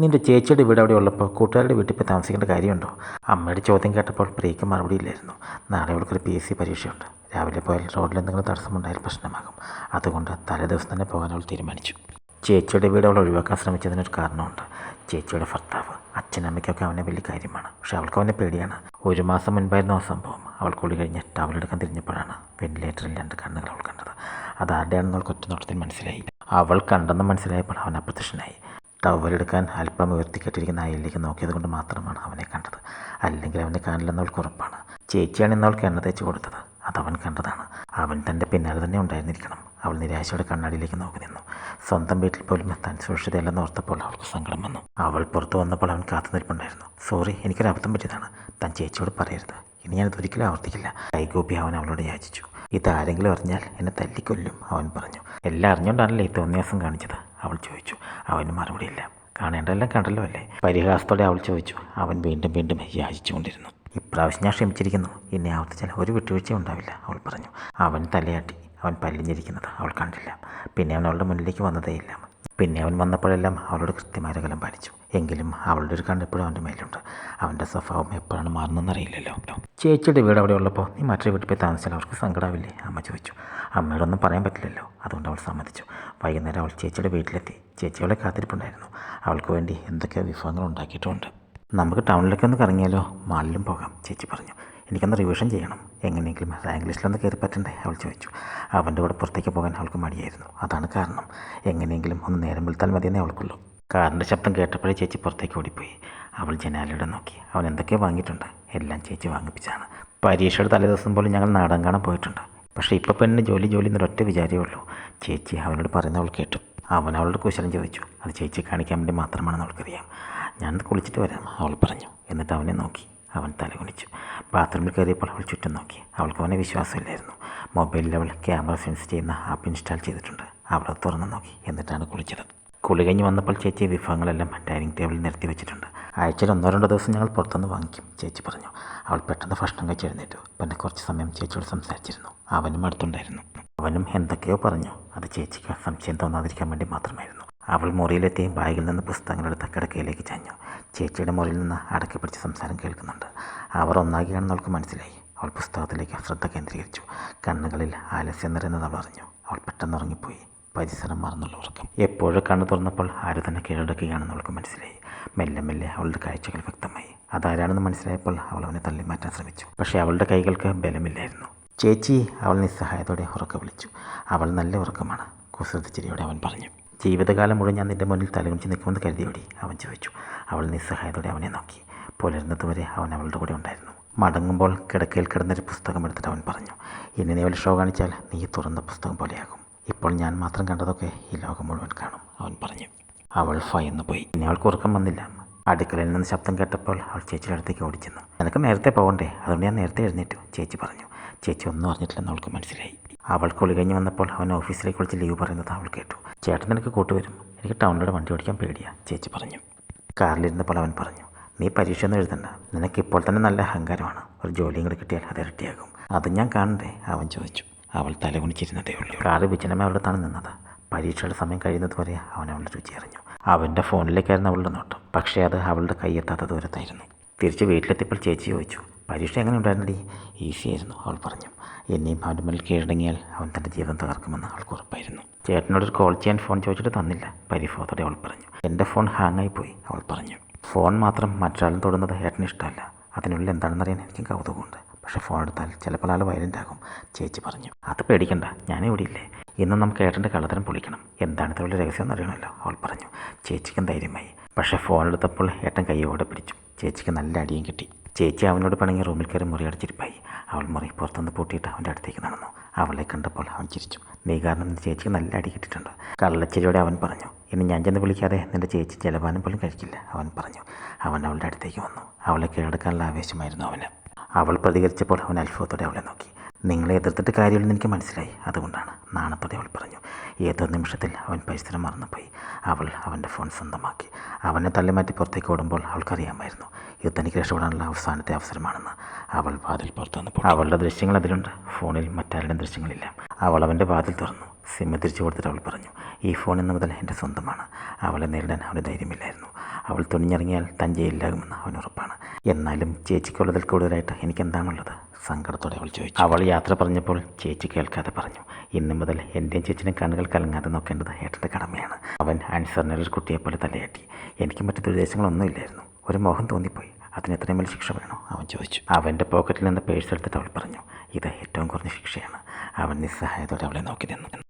നിന്റെ ചേച്ചിയുടെ വീട് അവിടെ ഉള്ളപ്പോൾ കൂട്ടുകാരുടെ വീട്ടിൽ പോയി താമസിക്കേണ്ട കാര്യമുണ്ടോ? അമ്മയുടെ ചോദ്യം കേട്ടപ്പോൾ പ്രിയയ്ക്ക് മറുപടിയില്ലായിരുന്നു നാളെ അവൾക്കൊരു പി എസ് സി പരീക്ഷയുണ്ട്. രാവിലെ പോയാൽ റോഡിൽ എന്തെങ്കിലും തടസ്സമുണ്ടായാൽ പ്രശ്നമാകും. അതുകൊണ്ട് തലേദിവസം തന്നെ പോകാൻ അവൾ തീരുമാനിച്ചു. ചേച്ചിയുടെ വീട് അവൾ ഒഴിവാക്കാൻ ശ്രമിച്ചതിനൊരു കാരണമുണ്ട്. ചേച്ചിയുടെ ഭർത്താവ് അച്ഛനമ്മയ്ക്കൊക്കെ അവനെ വലിയ കാര്യമാണ്. പക്ഷെ അവൾക്ക് അവനെ പേടിയാണ്. ഒരു മാസം മുൻപായിരുന്നു ആ സംഭവം. അവൾ കുളി കഴിഞ്ഞ് ടവലെടുക്കാൻ തിരിഞ്ഞപ്പോഴാണ് വെന്റിലേറ്ററിൽ രണ്ട് കണ്ണുകൾ അവൾ കണ്ടത്. അത് ആരുടെയാണെന്ന് അവൾക്ക് ഒറ്റ നോട്ടത്തിൽ മനസ്സിലായി. അവൾ കണ്ടെന്ന് മനസ്സിലായപ്പോൾ അവൻ അപ്രത്യക്ഷനായി. ടവലെടുക്കാൻ അല്പം ഉയർത്തിക്കെട്ടിരിക്കുന്ന അയലിലേക്ക് നോക്കിയത് കൊണ്ട് മാത്രമാണ് അവനെ കണ്ടത്. അല്ലെങ്കിൽ അവനെ കാണില്ലെന്നവൾക്ക് ഉറപ്പാണ്. ചേച്ചിയാണ് ഇന്ന് അവൾക്ക് എണ്ണ തേച്ച് കൊടുത്തത്. അതവൻ കണ്ടതാണ്. അവൻ തന്റെ പിന്നാലെ തന്നെ ഉണ്ടായിരുന്നിരിക്കണം. അവൾ നിരാശയോടെ കണ്ണാടിയിലേക്ക് നോക്കി നിന്നു. സ്വന്തം വീട്ടിൽ പോലും താൻ സുരക്ഷിതയല്ലെന്ന് ഓർത്തപ്പോൾ അവൾക്ക് സങ്കടം വന്നു. അവൾ പുറത്തു വന്നപ്പോൾ അവൻ കാത്തു നിൽപ്പുണ്ടായിരുന്നു. സോറി എനിക്കൊരു അബദ്ധം പറ്റിയതാണ്. താൻ ചേച്ചിയോട് പറയരുത്. ഇനി ഞാനത് ഒരിക്കലും ആവർത്തിക്കില്ല. കൈകോപ്പി അവൻ അവളോട് യാചിച്ചു. ഇതാരെങ്കിലും അറിഞ്ഞാൽ എന്നെ തല്ലിക്കൊല്ലും അവൻ പറഞ്ഞു. എല്ലാം അറിഞ്ഞുകൊണ്ടാണല്ലേ ഈ തോന്നിയാസം കാണിച്ചത്? അവൾ ചോദിച്ചു. അവന് മറുപടിയില്ല. കാണേണ്ടതെല്ലാം കണ്ടല്ലോ അല്ലേ? പരിഹാസത്തോടെ അവൾ ചോദിച്ചു. അവൻ വീണ്ടും വീണ്ടും യാചിച്ചുകൊണ്ടിരുന്നു. ഇപ്രാവശ്യം ഞാൻ ക്ഷമിച്ചിരിക്കുന്നു. ഇനി ആവർത്തിച്ചാൽ ഒരു വിട്ടുവീഴ്ച ഉണ്ടാവില്ല അവൾ പറഞ്ഞു. അവൻ തലയാട്ടി. അവൻ പല്ലിഞ്ഞിരിക്കുന്നത് അവൾ കണ്ടില്ല. പിന്നെ അവൻ അവളുടെ മുന്നിലേക്ക് വന്നതേയില്ല. പിന്നെ അവൻ വന്നപ്പോഴെല്ലാം അവളോട് കൃത്യമായ അകലം പാലിച്ചു എങ്കിലും അവളുടെ ഒരു കണ്ണെപ്പോഴും അവന്റെ മേലുണ്ട്. അവന്റെ സ്വഭാവം എപ്പോഴാണ് മാറുന്നതെന്ന് അറിയില്ലല്ലോ ചേച്ചിയുടെ വീട് അവിടെ ഉള്ളപ്പോൾ നീ മറ്റൊരു വീട്ടിൽ പോയി താമസിച്ചാൽ അവർക്ക് സങ്കടാവില്ലേ? അമ്മ ചോദിച്ചു. അമ്മയോടൊന്നും പറയാൻ പറ്റില്ലല്ലോ. അതുകൊണ്ട് അവൾ സമ്മതിച്ചു. വൈകുന്നേരം അവൾ ചേച്ചിയുടെ വീട്ടിലെത്തി. ചേച്ചി അവളെ കാത്തിരിപ്പുണ്ടായിരുന്നു. അവൾക്ക് വേണ്ടി എന്തൊക്കെയോ വിഭവങ്ങൾ ഉണ്ടാക്കിയിട്ടുമുണ്ട്. നമുക്ക് ടൗണിലേക്ക് ഒന്ന് കറങ്ങിയാലോ? മാളിലും പോകാം ചേച്ചി പറഞ്ഞു. എനിക്കൊന്ന് റിവിഷൻ ചെയ്യണം. എങ്ങനെയെങ്കിലും ലാംഗ്വേജിലൊന്ന് കയറി പറ്റണ്ടേ? അവൾ ചോദിച്ചു. അവന്റെ കൂടെ പുറത്തേക്ക് പോകാൻ അവൾക്ക് മടിയായിരുന്നു. അതാണ് കാരണം. എങ്ങനെയെങ്കിലും ഒന്ന് നേരം വിളിത്താൽ മതിയെന്നേ അവൾക്കുള്ളൂ. കാറിന്റെ ശബ്ദം കേട്ടപ്പോഴേ ചേച്ചി പുറത്തേക്ക് ഓടിപ്പോയി. അവൾ ജനാലയുടെ നോക്കി. അവൻ എന്തൊക്കെ വാങ്ങിയിട്ടുണ്ട്. എല്ലാം ചേച്ചി വാങ്ങിപ്പിച്ചാണ്. പരീക്ഷയുടെ തലേദിവസം പോലും ഞങ്ങൾ നാടൻ കാണാൻ പോയിട്ടുണ്ട്. പക്ഷേ ഇപ്പോൾ പെണ്ണിന് ജോലി ജോലി എന്നൊരൊറ്റ വിചാരമേ ഉള്ളൂ. ചേച്ചി അവനോട് പറയുന്ന അവൾ കേട്ടു. അവൻ അവളുടെ കുശലം ചോദിച്ചു. അത് ചേച്ചി കാണിക്കാൻ വേണ്ടി മാത്രമാണെന്ന് അവൾക്കറിയാം. ഞാനത് കുളിച്ചിട്ട് വരാം അവൾ പറഞ്ഞു. എന്നിട്ട് അവനെ നോക്കി. അവൻ തലകുണിച്ചു ബാത്റൂമിൽ കയറിയപ്പോൾ അവൾ ചുറ്റും നോക്കി. അവൾക്ക് അവനെ വിശ്വാസമില്ലായിരുന്നു. മൊബൈലിൽ അവൾ ക്യാമറ സെൻസ് ചെയ്യുന്ന ആപ്പ് ഇൻസ്റ്റാൾ ചെയ്തിട്ടുണ്ട്. അവൾ തുറന്ന് നോക്കി. എന്നിട്ടാണ് കുളിച്ചത്. കുളി കഴിഞ്ഞ് വന്നപ്പോൾ ചേച്ചി വിഭവങ്ങളെല്ലാം ഡൈനിങ് ടേബിളിൽ നിരത്തി വെച്ചിട്ടുണ്ട്. ആഴ്ചയിൽ ഒന്നോ രണ്ടോ ദിവസം ഞങ്ങൾ പുറത്തുനിന്ന് വാങ്ങിക്കും ചേച്ചി പറഞ്ഞു. അവൾ പെട്ടെന്ന് ഭക്ഷണം കഴിച്ച് എഴുന്നേറ്റു. പിന്നെ കുറച്ച് സമയം ചേച്ചിയോട് സംസാരിച്ചിരുന്നു. അവനും അടുത്തുണ്ടായിരുന്നു. അവനും എന്തൊക്കെയോ പറഞ്ഞു. അത് ചേച്ചിക്ക് സംശയം തോന്നാതിരിക്കാൻ വേണ്ടി മാത്രമായിരുന്നു. അവൾ മുറിയിലെത്തി ബാഗിൽ നിന്ന് പുസ്തകങ്ങൾ പുസ്തകങ്ങളെടുത്ത് കിടക്കയിലേക്ക് ചാഞ്ഞു. ചേച്ചിയുടെ മുറിയിൽ നിന്ന് അടക്കി പിടിച്ച് സംസാരം കേൾക്കുന്നുണ്ട്. അവർ ഒന്നാകിയാണെന്ന് അവൾക്ക് മനസ്സിലായി. അവൾ പുസ്തകത്തിലേക്ക് ശ്രദ്ധ കേന്ദ്രീകരിച്ചു. കണ്ണുകളിൽ ആലസ്യം നിറയുന്നത് അവൾ അറിഞ്ഞു അവൾ പെട്ടെന്ന് ഉറങ്ങിപ്പോയി. പരിസരം മറന്നുള്ള ഉറക്കം. എപ്പോഴും കണ്ണു തുറന്നപ്പോൾ ആര് തന്നെ കീഴടക്കുകയാണെന്ന് അവൾക്ക് മനസ്സിലായി. മെല്ലെ മെല്ലെ അവളുടെ കാഴ്ചകൾ വ്യക്തമായി. അതാരാണെന്ന് മനസ്സിലായപ്പോൾ അവൾ അവനെ തള്ളി മാറ്റാൻ ശ്രമിച്ചു. പക്ഷേ അവളുടെ കൈകൾക്ക് ബലമില്ലായിരുന്നു. ചേച്ചി അവൾ നിസ്സഹായത്തോടെ ഉറക്കം വിളിച്ചു. അവൾ നല്ല ഉറക്കമാണ്. കുസൃതിച്ചിരിയോടെ അവൻ പറഞ്ഞു. ജീവിതകാലം മുഴുവൻ ഞാൻ നിന്റെ മുന്നിൽ തലകുഞ്ചി നിൽക്കുമെന്ന് കരുതിയോടി. അവൻ ചോദിച്ചു. അവൾ നിസ്സഹായത്തോടെ അവനെ നോക്കി. പുലരുന്നതുവരെ അവൻ അവളുടെ കൂടെ ഉണ്ടായിരുന്നു. മടങ്ങുമ്പോൾ കിടക്കയിൽ കിടന്നൊരു പുസ്തകം എടുത്തിട്ട് അവൻ പറഞ്ഞു ഇനി നീ വലിയ ഷോ കാണിച്ചാൽ നീ തുറന്ന പുസ്തകം പോലെയാകും. ഇപ്പോൾ ഞാൻ മാത്രം കണ്ടതൊക്കെ ഈ ലോകം മുഴുവൻ കാണും അവൻ പറഞ്ഞു. അവൾ ഭയന്നു പോയി. ഇനി അവൾക്ക് ഉറക്കം വന്നില്ല. അടുക്കളയിൽ നിന്ന് ശബ്ദം കേട്ടപ്പോൾ അവൾ ചേച്ചിയുടെ അടുത്തേക്ക് ഓടിച്ചെന്നു. നിനക്ക് നേരത്തെ പോകണ്ടേ? അതുകൊണ്ട് ഞാൻ നേരത്തെ എഴുന്നേറ്റു ചേച്ചി പറഞ്ഞു. ചേച്ചി ഒന്നും അറിഞ്ഞിട്ടില്ലെന്ന് അവൾക്ക് മനസ്സിലായി. അവൾ കുളി കഴിഞ്ഞ് വന്നപ്പോൾ അവൻ ഓഫീസിലേക്ക് വിളിച്ച് ലീവ് പറയുന്നത് അവൾ കേട്ടു. ചേട്ടൻ നിനക്ക് കൂട്ടുവരും എനിക്ക് ടൗണിലൂടെ വണ്ടി ഓടിക്കാൻ പേടിയാ ചേച്ചി പറഞ്ഞു. കാറിലിരുന്നപ്പോൾ അവൻ പറഞ്ഞു നീ പരീക്ഷ ഒന്നും എഴുതണ്ട. നിനക്ക് ഇപ്പോൾ തന്നെ നല്ല അഹങ്കാരമാണ്. ഒരു ജോലിയും കൂടി കിട്ടിയാൽ അത് ഇരട്ടിയാകും. അത് ഞാൻ കാണണ്ടേ? അവൻ ചോദിച്ചു. അവൾ തലകുണിച്ചിരുന്നതേ ഉള്ളൂ. കാറ് വിജനമേ അവിടത്താണ് നിന്നത്. പരീക്ഷയുടെ സമയം കഴിയുന്നത് വരെ അവൻ അവളുടെ രുചി അറിഞ്ഞു. അവന്റെ ഫോണിലേക്കായിരുന്നു അവളുടെ നോട്ടം. പക്ഷേ അത് അവളുടെ കൈയെത്താത്ത ദൂരത്തായിരുന്നു. തിരിച്ച് വീട്ടിലെത്തിയപ്പോൾ ചേച്ചി ചോദിച്ചു പരീക്ഷ എങ്ങനെ ഉണ്ടായിരുന്നടി? ഈസി ആയിരുന്നു അവൾ പറഞ്ഞു. എന്നെയും അവന്റെ മേൽ കീഴടങ്ങിയാൽ അവൻ തന്റെ ജീവിതം തകർക്കുമെന്ന് അവൾക്ക് ഉറപ്പായിരുന്നു. ചേട്ടനോടൊരു കോൾ ചെയ്യാൻ ഫോൺ ചോദിച്ചിട്ട് തന്നില്ല. പരിഭവത്തോടെ അവൾ പറഞ്ഞു. എന്റെ ഫോൺ ഹാങ്ങായി പോയി അവൾ പറഞ്ഞു. ഫോൺ മാത്രം മറ്റൊരാളും തൊടുന്നത് ഏട്ടന് ഇഷ്ടമല്ല. അതിനുള്ളിൽ എന്താണെന്നറിയാൻ എനിക്ക് കൗതുകമുണ്ട്. പക്ഷേ ഫോൺ എടുത്താൽ ചിലപ്പോൾ ആൾ വയലന്റ് ആകും ചേച്ചി പറഞ്ഞു. അത് പേടിക്കണ്ട ഞാൻ ഇവിടെ ഇല്ലേ. ഇന്ന് നമുക്ക് ഏട്ടന്റെ കള്ളത്തരം പൊളിക്കണം. എന്താണ് ഇതുള്ള രഹസ്യം എന്നറിയണമല്ലോ അവൾ പറഞ്ഞു. ചേച്ചിക്കും ധൈര്യമായി. പക്ഷേ ഫോൺ എടുത്തപ്പോൾ ഏട്ടൻ കൈയോടെ പിടിച്ചു. ചേച്ചിക്ക് നല്ല അടിയും കിട്ടി. ചേച്ചി അവനോട് പണങ്ങി റൂമിൽ കയറി മുറി അടച്ചിരിപ്പായി. അവൾ മുറി പുറത്തുനിന്ന് പൂട്ടിയിട്ട് അവന്റെ അടുത്തേക്ക് നടന്നു. അവളെ കണ്ടപ്പോൾ അവൻ ചിരിച്ചു. നീ കാരണം നിന്റെ ചേച്ചിക്ക് നല്ല അടി കിട്ടിയിട്ടുണ്ട്. കള്ളച്ചിരിയോടെ അവൻ പറഞ്ഞു. ഇനി ഞാൻ ചെന്ന് വിളിക്കാതെ നിന്റെ ചേച്ചി ജലപാനം പോലും കഴിക്കില്ല അവൻ പറഞ്ഞു. അവൻ അവളുടെ അടുത്തേക്ക് വന്നു. അവളെ കീഴടക്കാനുള്ള ആവേശമായിരുന്നു അവന്. അവൾ പ്രതികരിച്ചപ്പോൾ അവൻ അത്ഭുതത്തോടെ അവളെ നോക്കി. നിങ്ങളെ എതിർത്തിട്ട് കാര്യമില്ലെന്ന് എനിക്ക് മനസ്സിലായി. അതുകൊണ്ടാണ് നാണത്തോടെ അവൾ പറഞ്ഞു. ഏതോ നിമിഷത്തിൽ അവൻ പരിസരം മറന്നുപോയി. അവൾ അവന്റെ ഫോൺ സ്വന്തമാക്കി. അവനെ തള്ളിമാറ്റി പുറത്തേക്ക് ഓടുമ്പോൾ അവൾക്കറിയാമായിരുന്നു. ഇത് തനിക്ക് രക്ഷപ്പെടാനുള്ള അവസാനത്തെ അവസരമാണെന്ന് അവൾ വാതിൽ പുറത്തുനിന്ന് അവളുടെ ദൃശ്യങ്ങൾ അതിലുണ്ട്. ഫോണിൽ മറ്റാരുടെയും ദൃശ്യങ്ങളില്ല. അവൾ അവന്റെ വാതിൽ തുറന്നു. സിമ്മ് തിരിച്ചു കൊടുത്തിട്ട് അവൾ പറഞ്ഞു ഈ ഫോൺ ഇന്ന് മുതൽ എന്റെ സ്വന്തമാണ്. അവളെ നേരിടാൻ അവന് ധൈര്യമില്ലായിരുന്നു. അവൾ തുണിഞ്ഞിറങ്ങിയാൽ താൻ ജയിലിലാകുമെന്ന് അവൻ ഉറപ്പാണ്. എന്നാലും ചേച്ചിക്കുള്ളതിൽ കൂടുതലായിട്ട് എനിക്കെന്താണുള്ളത്? സങ്കടത്തോടെ അവൾ ചോദിച്ചു. അവൾ യാത്ര പറഞ്ഞപ്പോൾ ചേച്ചി കേൾക്കാതെ പറഞ്ഞു ഇന്നു മുതൽ എന്റെയും ചേച്ചിനും കണ്ണുകൾ കലങ്ങാതെ നോക്കേണ്ടത് ഏട്ടന്റെ കടമയാണ്. അവൻ ഒരു കുട്ടിയെപ്പോലെ തലയാട്ടി. എനിക്ക് മറ്റു ദുരിദേശങ്ങളൊന്നുമില്ലായിരുന്നു ഒരു മോഹം തോന്നിപ്പോയി. അതിന് എത്രയും വലിയ ശിക്ഷ വേണോ? അവൻ ചോദിച്ചു. അവന്റെ പോക്കറ്റിൽ നിന്ന് പേഴ്സ് എടുത്തിട്ട് അവൾ പറഞ്ഞു ഇത് ഏറ്റവും കുറഞ്ഞ ശിക്ഷയാണ്. അവൻ നിസ്സഹായത്തോടെ അവളെ നോക്കി നിന്നു.